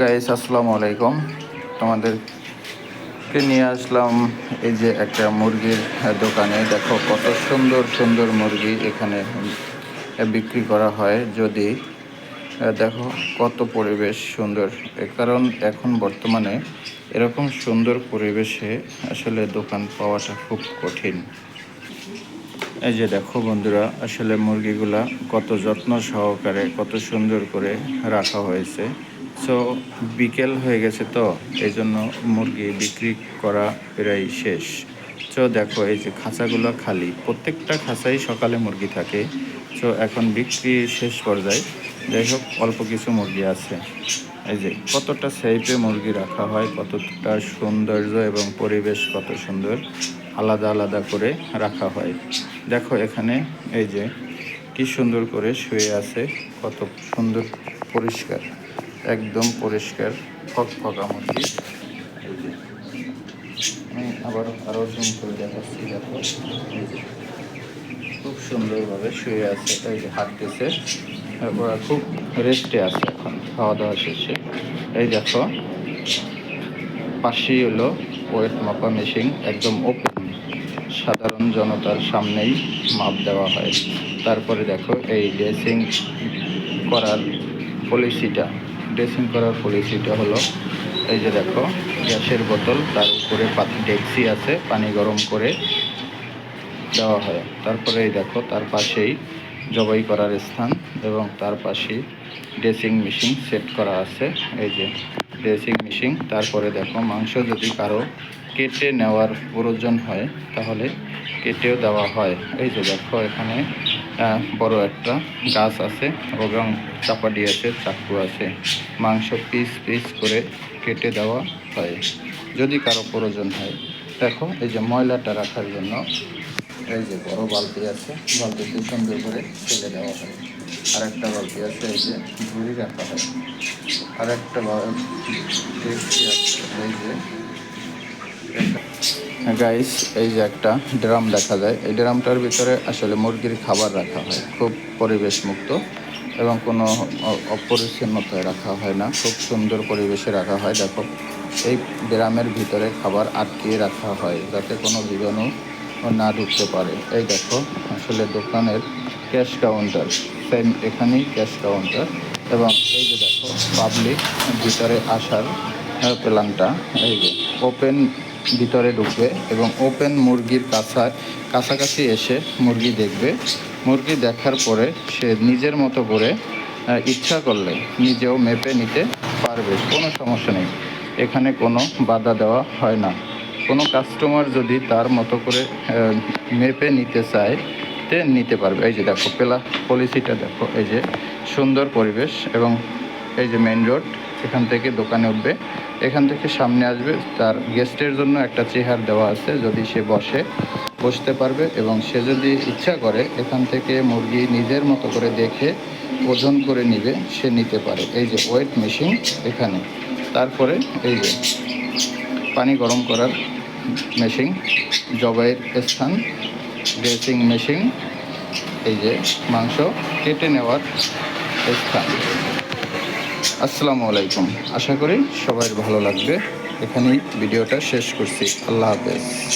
Guys আসসালামু আলাইকুম। তোমাদেরকে নিয়ে আসলাম এই যে একটা মুরগির দোকানে। দেখো কত সুন্দর সুন্দর মুরগি এখানে বিক্রি করা হয়। যদি, দেখো কত পরিবেশ সুন্দর। কারণ এখন বর্তমানে এরকম সুন্দর পরিবেশে আসলে দোকান পাওয়াটা খুব কঠিন। এই যে দেখো বন্ধুরা, আসলে মুরগিগুলা কত যত্ন সহকারে, কত সুন্দর করে রাখা হয়েছে। সো বিকেল হয়ে গেছে তো এই জন্য মুরগি বিক্রি করা প্রায় শেষ। সো দেখো, এই যে খাঁচাগুলো খালি, প্রত্যেকটা খাঁচাই সকালে মুরগি থাকে। সো এখন বিক্রি শেষ পর্যায়ে, যাই হোক, অল্প কিছু মুরগি আছে। এই যে কতটা সেফে মুরগি রাখা হয়, কতটা সৌন্দর্য এবং পরিবেশ কত সুন্দর, আলাদা আলাদা করে রাখা হয়। দেখো এখানে, এই যে কি সুন্দর করে শুয়ে আছে, কত সুন্দর পরিষ্কার। একদম পরিষ্কার, ফকফকা মুরগি আমি আবার আরও জুম করে দেখাচ্ছি, দেখো। খুব সুন্দরভাবে শুয়ে আছে, এই যে হাঁটতেছে। ওরা খুব রেস্টে আছে এখন খাওয়া দাওয়া শেষে। এই দেখো, পাশেই হলো ওয়েট মাপা মেশিন, একদম ওপেন সাধারণ জনতার সামনেই মাপ দেওয়া হয়। তারপরে দেখো, এই ড্রেসিং করার পলিসিটা ড্রেসিং করার পলিসিটা হলো, এই যে দেখো, গ্যাসের বোতল, তার উপরে ডেক্সি আছে, পানি গরম করে দেওয়া হয়। তারপরে এই দেখো, তার পাশেই জবাই করার স্থান এবং তার পাশেই ড্রেসিং মেশিন সেট করা আছে। এই যে ড্রেসিং মেশিন, তারপরে দেখো, মাংস যদি কারও কেটে নেওয়ার প্রয়োজন হয়, তাহলে কেটেও দেওয়া হয়। এই যে দেখো, এখানে বড় একটা গাছ আছে এবং চাপাটি আছে, চাকু আছে। মাংস পিস পিস করে কেটে দেওয়া হয়। যদি কারও প্রয়োজন হয়, দেখো এই যে ময়লাটা রাখার জন্য এই যে বড় বালতি আছে, বালতিতে সুন্দর করে ফেলে দেওয়া হয়। আর একটা বালতি আছে, এই যে ঝুড়ি রাখা হয়। আর একটা ডেকচি আছে, এই যে গাইস এই যে একটা ড্রাম দেখা যায়। এই ড্রামটার ভিতরে আসলে মুরগির খাবার রাখা হয়। খুব পরিবেশ মুক্ত এবং কোনো অপরিচ্ছন্নতায় রাখা হয় না। খুব সুন্দর পরিবেশে রাখা হয়। দেখো, এই ড্রামের ভিতরে খাবার আটকিয়ে রাখা হয় যাতে কোনো জীবাণু না ঢুকতে পারে। এই দেখো, আসলে দোকানের ক্যাশ কাউন্টার, সেম এখানেই ক্যাশ কাউন্টার এবং এই যে দেখো পাবলিক ভিতরে আসার প্ল্যানটা এই যে ওপেন ভিতরে ঢুকবে এবং ওপেন মুরগির কাছা, কাছাকাছি এসে মুরগি দেখবে। মুরগি দেখার পরে সে নিজের মতো করে ইচ্ছা করলে নিজেও মেপে নিতে পারবে। কোনো সমস্যা নেই। এখানে কোনো বাধা দেওয়া হয় না। কোনো কাস্টমার যদি তার মতো করে মেপে নিতে চায়, তে নিতে পারবে। এই যে দেখো পেলা পলিসিটা দেখো। এই যে সুন্দর পরিবেশ এবং এই যে মেন রোড এখান থেকে দোকানে উঠবে। এখান থেকে সামনে আসবে, তার গেস্টের জন্য একটা চেহার দেওয়া আছে, যদি সে বসে, বসতে পারবে এবং সে যদি ইচ্ছা করে, এখান থেকে মুরগি নিজের মতো করে দেখে, ওজন করে নিবে, সে নিতে পারে। এই যে ওয়েট মেশিন এখানে। তারপরে এই যে পানি গরম করার মেশিন, জবাইয়ের স্থান, ড্রেসিং মেশিন, এই যে মাংস কেটে নেওয়ার স্থান। আসসালামু আলাইকুম। আশা করি সবাই ভালো লাগবে। এখানেই ভিডিওটা শেষ করছি। আল্লাহ হাফেজ।